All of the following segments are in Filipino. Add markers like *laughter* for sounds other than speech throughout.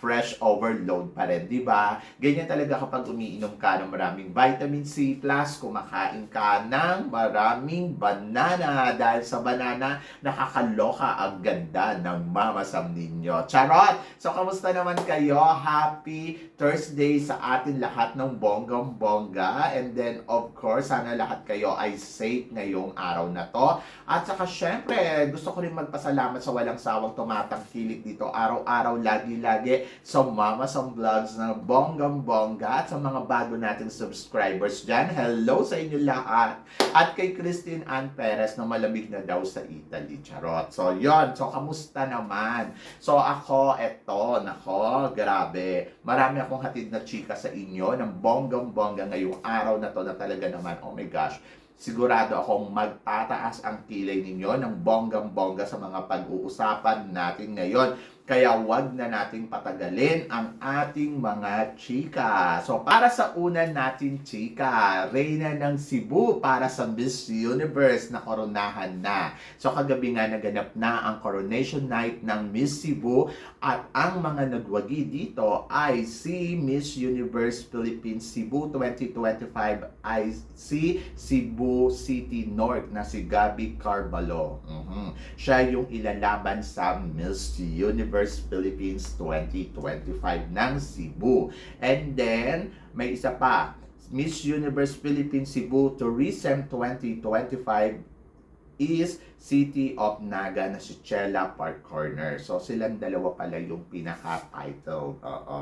fresh overload pa rin, di ba? Ganyan talaga kapag umiinom ka ng maraming vitamin C plus kumakain ka ng maraming banana dahil sa banana nakakaloka ang ganda ng mamasam ninyo. Charot! So, kamusta naman kayo? Happy Thursday sa atin lahat ng bonggang bongga and then of course, sana lahat kayo ay safe ngayong araw na to. At saka syempre, gusto ko rin magpasalamat sa walang sawang tumatangkilik dito araw-araw, lagi-lagi sa Mama Sam Vlogs na bonggang bongga at sa mga bago nating subscribers dyan. Hello sa inyo lahat. At kay Christine Ann Perez na malamig na daw sa Italy. Charot. So, yon So, kamusta naman? So, ako, eto, nako, grabe. Marami akong hatid na chika sa inyo ng bonggang-bongga ngayong araw na to na talaga naman, oh my gosh, sigurado akong magtataas ang kilay ninyo ng bonggang-bongga sa mga pag-uusapan natin ngayon. Kaya wag na nating patagalin ang ating mga chika. So para sa una natin chika, Reyna ng Cebu para sa Miss Universe na koronahan na. So kagabi nga naganap na ang coronation night ng Miss Cebu at ang mga nagwagi dito ay si Miss Universe Philippines Cebu 2025 ay si Cebu City North na si Gabi Carbalo. Mhm. Siya yung ilalaban sa Miss Universe Philippines 2025 ng Cebu. And then, may isa pa, Miss Universe Philippines Cebu Tourism 2025 is City of Naga na si Chela Park Corner. So, silang dalawa pala yung pinaka-title. Oo.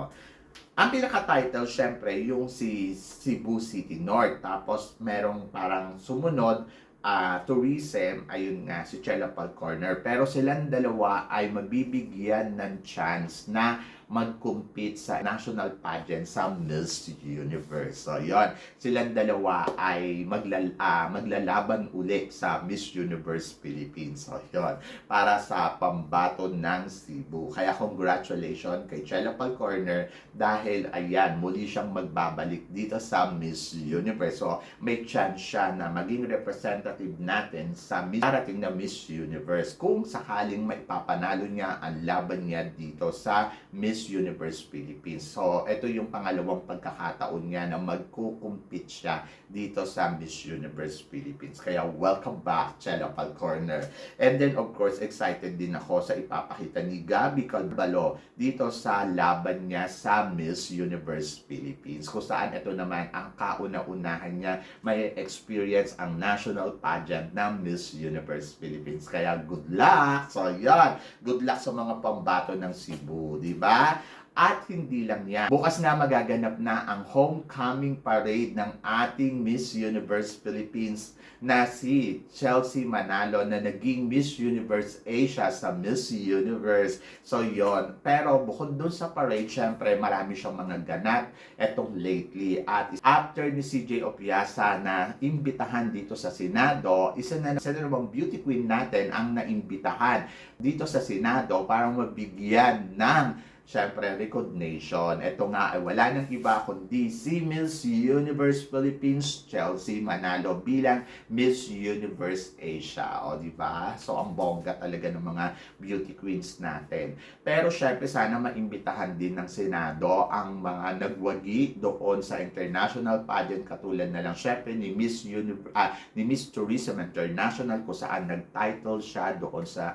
Ang pinaka-title, syempre, yung si Cebu City North. Tapos, merong parang sumunod, ah, tourism, ayun nga, si Chela Park Corner. Pero silang dalawa ay mabibigyan ng chance na mag-compete sa national pageant sa Miss Universe. So, yon Silang dalawa ay maglal ah, maglalaban uli sa Miss Universe Philippines. So, yon Para sa pambato ng Cebu. Kaya congratulations kay Chela Corner dahil ayan, muli siyang magbabalik dito sa Miss Universe. So, may chance siya na maging representative natin sa Miss, darating na Miss Universe kung sakaling maipapanalo niya ang laban niya dito sa Miss Universe Philippines. So, ito yung pangalawang pagkakataon niya na magkukumpit siya dito sa Miss Universe Philippines. Kaya welcome back, Chela Corner. And then, of course, excited din ako sa ipapakita ni Gabi Calvalo dito sa laban niya sa Miss Universe Philippines. Kung saan ito naman ang kauna-unahan niya may experience ang national pageant ng Miss Universe Philippines. Kaya good luck! So, yan. Good luck sa mga pambato ng Cebu, di ba? At hindi lang yan. Bukas nga magaganap na ang homecoming parade ng ating Miss Universe Philippines na si Chelsea Manalo na naging Miss Universe Asia sa Miss Universe. So yon. Pero bukod dun sa parade, syempre marami siyang mga ganap etong lately. At after ni CJ Opiasa na imbitahan dito sa Senado, isa na isa na beauty queen natin ang naimbitahan dito sa Senado para mabigyan ng syempre, recognition. Ito nga ay wala nang iba kundi si Miss Universe Philippines Chelsea Manalo bilang Miss Universe Asia. O, di ba? So, ang bongga talaga ng mga beauty queens natin. Pero syempre, sana maimbitahan din ng Senado ang mga nagwagi doon sa international pageant katulad na lang syempre ni Miss Universe, ah, ni Miss Tourism International kung saan nag-title siya doon sa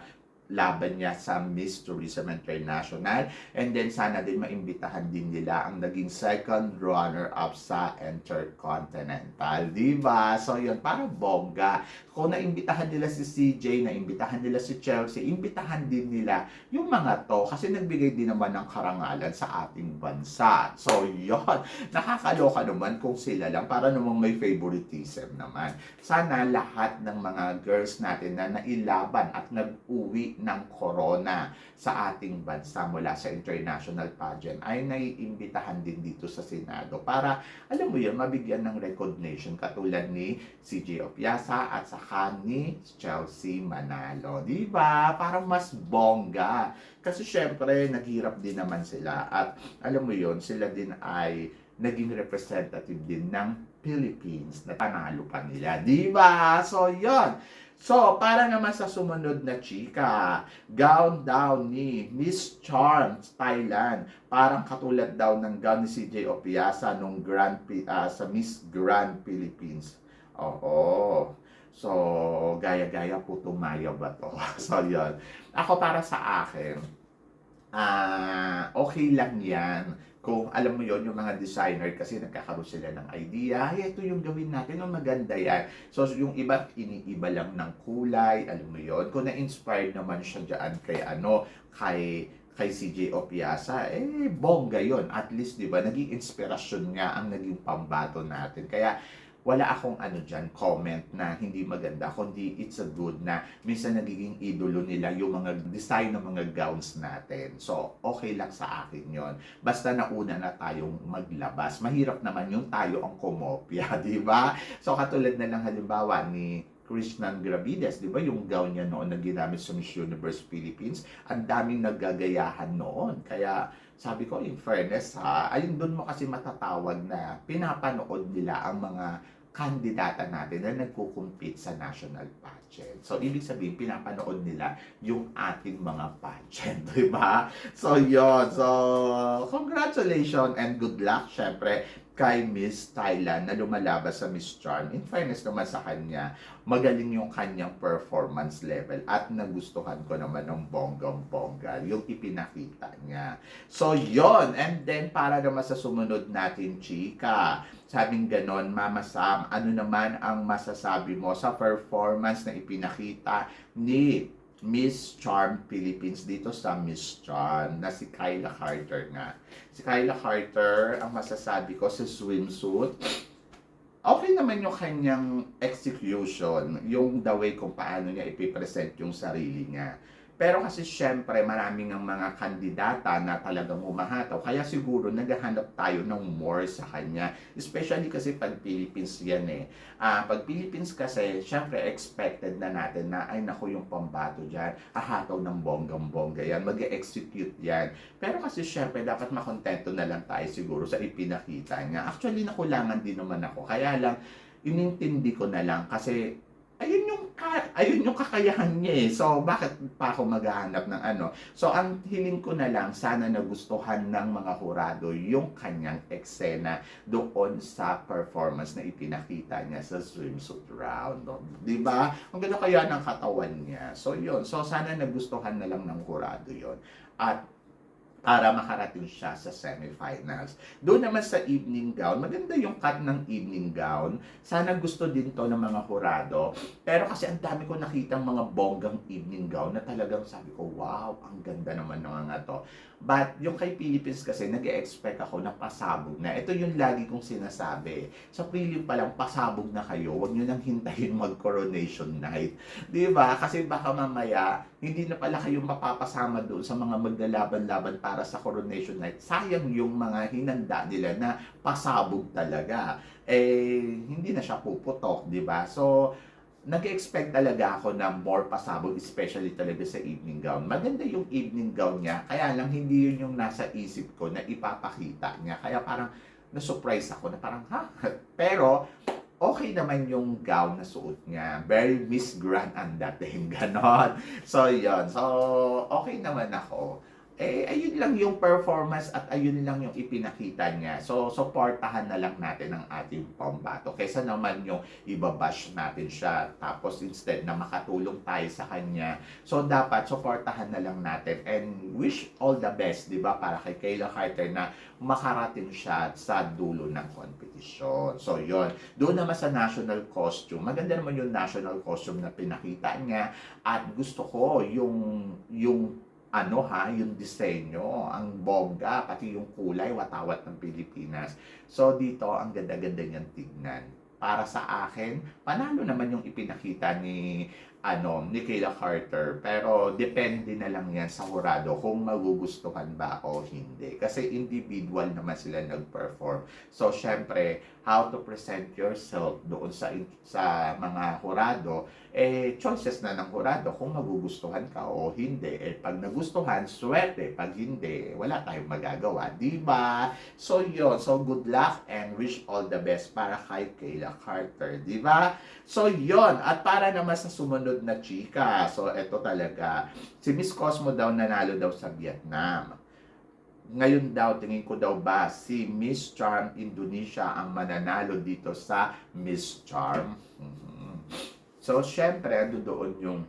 laban niya sa Miss Tourism International. And then sana din maimbitahan din nila ang naging second runner-up sa Intercontinental. Diba? So yun, para bongga. Kung naimbitahan nila si CJ, naimbitahan nila si Chelsea, imbitahan din nila yung mga to kasi nagbigay din naman ng karangalan sa ating bansa. So yun, *laughs* nakakaloka naman kung sila lang para namang may favoritism naman. Sana lahat ng mga girls natin na nailaban at nag-uwi pagpili ng corona sa ating bansa mula sa international pageant ay naiimbitahan din dito sa Senado para, alam mo yun, mabigyan ng recognition katulad ni CJ Opiasa at saka ni Chelsea Manalo. Di ba? Parang mas bongga. Kasi syempre, naghirap din naman sila at alam mo yun, sila din ay naging representative din ng Philippines na panalo pa nila. Di ba? So, yon. So, para naman sa sumunod na chika, gown daw ni Miss Charm Thailand. Parang katulad daw ng gown ni CJ Opiasa nung Grand, ah, sa Miss Grand Philippines. Oo. So, gaya-gaya po tumaya ba to? *laughs* so, yun. Ako para sa akin, ah okay lang yan. Kung alam mo yon yung mga designer kasi nagkakaroon sila ng idea, ay ito yung gawin natin, ang maganda yan. So yung iba, iniiba lang ng kulay, alam mo yon Kung na-inspired naman siya dyan kay ano, kay kay CJ Opiasa, eh, bongga yon At least, di ba, naging inspirasyon nga ang naging pambato natin. Kaya, wala akong ano dyan, comment na hindi maganda, kundi it's a good na minsan nagiging idolo nila yung mga design ng mga gowns natin. So, okay lang sa akin yon Basta nauna na tayong maglabas. Mahirap naman yung tayo ang kumopya, *laughs* di ba? So, katulad na lang halimbawa ni Krishnan Gravides, di ba yung gown niya noon na ginamit sa Miss Universe Philippines, ang daming naggagayahan noon. Kaya sabi ko, in fairness ha, ayun doon mo kasi matatawag na pinapanood nila ang mga kandidata natin na nagkukumpit sa national pageant. So, ibig sabihin, pinapanood nila yung ating mga pageant, *laughs* di ba? So, yon So, congratulations and good luck, syempre, kay Miss Thailand na lumalabas sa Miss Charm. In fairness naman sa kanya, magaling yung kanyang performance level at nagustuhan ko naman ng bonggang-bongga yung ipinakita niya. So, yon And then, para naman sa sumunod natin, chika, sabing ganon, Mama Sam, ano naman ang masasabi mo sa performance na ipinakita ni Miss Charm Philippines dito sa Miss Charm na si Kyla Carter nga. Si Kyla Carter, ang masasabi ko sa swimsuit, okay naman yung kanyang execution, yung the way kung paano niya ipipresent yung sarili niya. Pero kasi syempre maraming ang mga kandidata na talagang humahataw. Kaya siguro naghahanap tayo ng more sa kanya. Especially kasi pag Philippines yan eh. Ah, pag Philippines kasi, syempre expected na natin na ay naku yung pambato dyan. Ahataw ng bonggang-bongga yan. mag execute yan. Pero kasi syempre dapat makontento na lang tayo siguro sa ipinakita niya. Actually nakulangan din naman ako. Kaya lang, inintindi ko na lang kasi ayun yung ayun yung kakayahan niya eh. So bakit pa ako maghahanap ng ano? So ang hiling ko na lang sana nagustuhan ng mga hurado yung kanyang eksena doon sa performance na ipinakita niya sa swimsuit round. No? 'Di ba? Ang ganda kaya ng katawan niya. So yun. So sana nagustuhan na lang ng hurado yon. At para makarating siya sa semifinals. Doon naman sa evening gown, maganda yung cut ng evening gown. Sana gusto din to ng mga hurado. Pero kasi ang dami ko nakitang mga bonggang evening gown na talagang sabi ko, wow, ang ganda naman ng mga to. But yung kay Philippines kasi, nag expect ako na pasabog na. Ito yung lagi kong sinasabi. Sa prelim pa lang, pasabog na kayo. Huwag nyo nang hintayin mag-coronation night. Di ba? Kasi baka mamaya, hindi na pala kayo mapapasama doon sa mga maglalaban-laban para sa coronation night. Sayang yung mga hinanda nila na pasabog talaga. Eh, hindi na siya puputok, di ba? So, nag-expect talaga ako na more pasabog, especially talaga sa evening gown. Maganda yung evening gown niya, kaya lang hindi yun yung nasa isip ko na ipapakita niya. Kaya parang na-surprise ako na parang, ha? *laughs* Pero, okay naman yung gown na suot niya. Very Miss Grand ang dating, *laughs* ganon. So, yun. So, okay naman ako eh, ayun lang yung performance at ayun lang yung ipinakita niya. So, supportahan na lang natin ang ating pambato. Kaysa naman yung ibabash natin siya. Tapos, instead na makatulong tayo sa kanya. So, dapat supportahan na lang natin and wish all the best, di ba? Para kay Kayla Carter na makarating siya sa dulo ng competition. So, yon Doon naman sa national costume. Maganda naman yung national costume na pinakita niya. At gusto ko yung, yung ano ha, yung disenyo, ang bongga, pati yung kulay, watawat ng Pilipinas. So dito, ang ganda-ganda niyang tignan. Para sa akin, panalo naman yung ipinakita ni ano, ni Kayla Carter. Pero depende na lang yan sa hurado kung magugustuhan ba o hindi. Kasi individual naman sila nag-perform. So, syempre, how to present yourself doon sa sa mga hurado, eh, choices na ng hurado kung magugustuhan ka o hindi. Eh, pag nagustuhan, swerte. Pag hindi, wala tayong magagawa. Di ba? So, yun. So, good luck and wish all the best para kay Kayla Carter. Di ba? So, yon At para naman sa sumunod na chika. So, eto talaga. Si Miss Cosmo daw nanalo daw sa Vietnam. Ngayon daw, tingin ko daw ba, si Miss Charm Indonesia ang mananalo dito sa Miss Charm? Mhm. So, syempre, doon yung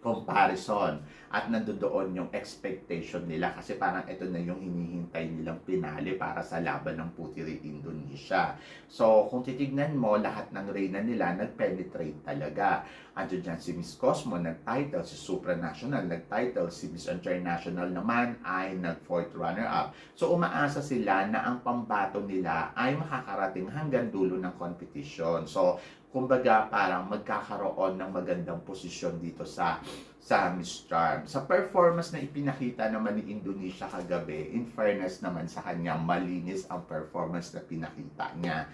comparison at nandoon yung expectation nila kasi parang ito na yung hinihintay nilang pinali para sa laban ng Putiri Indonesia. So, kung titignan mo, lahat ng reyna nila nag-penetrate talaga. Andiyan dyan si Miss Cosmo, nag-title, si Supranational, nag-title, si Miss International naman ay nag-fourth runner-up. So, umaasa sila na ang pambato nila ay makakarating hanggang dulo ng competition. So, kumbaga parang magkakaroon ng magandang posisyon dito sa sa Miss Charm. Sa performance na ipinakita naman ni Indonesia kagabi, in fairness naman sa kanya, malinis ang performance na pinakita niya.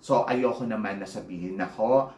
So, ayoko naman na sabihin nako,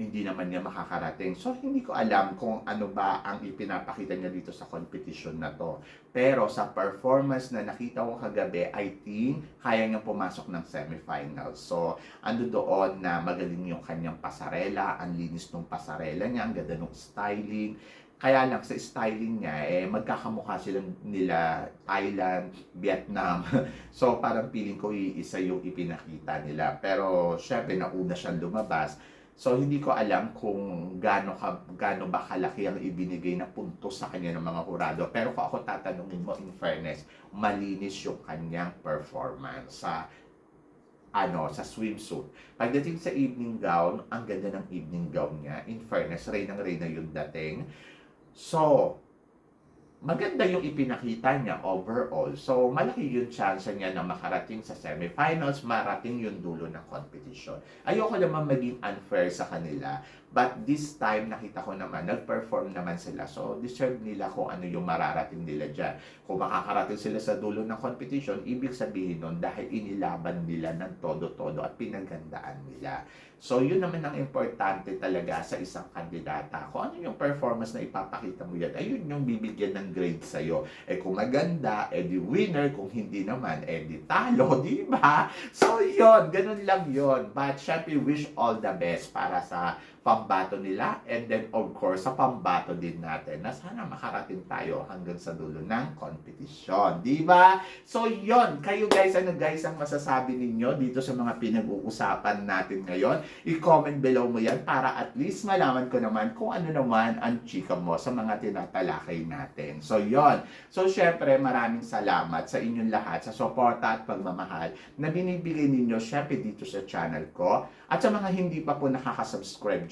hindi naman niya makakarating. So, hindi ko alam kung ano ba ang ipinapakita niya dito sa competition na to. Pero sa performance na nakita ko kagabi, I think kaya niyang pumasok ng semifinals. So, ando doon na magaling yung kanyang pasarela, ang linis ng pasarela niya, ang ganda ng styling. Kaya lang sa styling niya, eh, magkakamukha silang nila Thailand, Vietnam. *laughs* so, parang feeling ko iisa yung ipinakita nila. Pero, syempre, nauna siyang lumabas. So, hindi ko alam kung gaano, ka, gaano ba kalaki ang ibinigay na punto sa kanya ng mga hurado. Pero kung ako tatanungin mo, in fairness, malinis yung kanyang performance sa ano, sa swimsuit. Pagdating sa evening gown, ang ganda ng evening gown niya. In fairness, ray ng ray na yung dating. So, maganda yung ipinakita niya overall. So, malaki yung chance niya na makarating sa semifinals, marating yung dulo ng competition. Ayoko naman maging unfair sa kanila. But this time, nakita ko naman, nag-perform naman sila. So, deserve nila kung ano yung mararating nila dyan. Kung makakarating sila sa dulo ng competition, ibig sabihin nun, dahil inilaban nila ng todo-todo at pinagandaan nila. So, yun naman ang importante talaga sa isang kandidata. Kung ano yung performance na ipapakita mo yan, ayun yung bibigyan ng grade sa'yo. Eh kung maganda, eh di winner. Kung hindi naman, eh di talo, *laughs* di ba? So, yun, ganun lang yun. But, syempre, wish all the best para sa pambato nila and then of course sa pambato din natin na sana makarating tayo hanggang sa dulo ng competition. Di ba? So yon kayo guys, ano guys ang masasabi ninyo dito sa mga pinag-uusapan natin ngayon? I-comment below mo yan para at least malaman ko naman kung ano naman ang chika mo sa mga tinatalakay natin. So yon So syempre maraming salamat sa inyong lahat sa suporta at pagmamahal na binibigay ninyo syempre dito sa channel ko. At sa mga hindi pa po nakaka-subscribe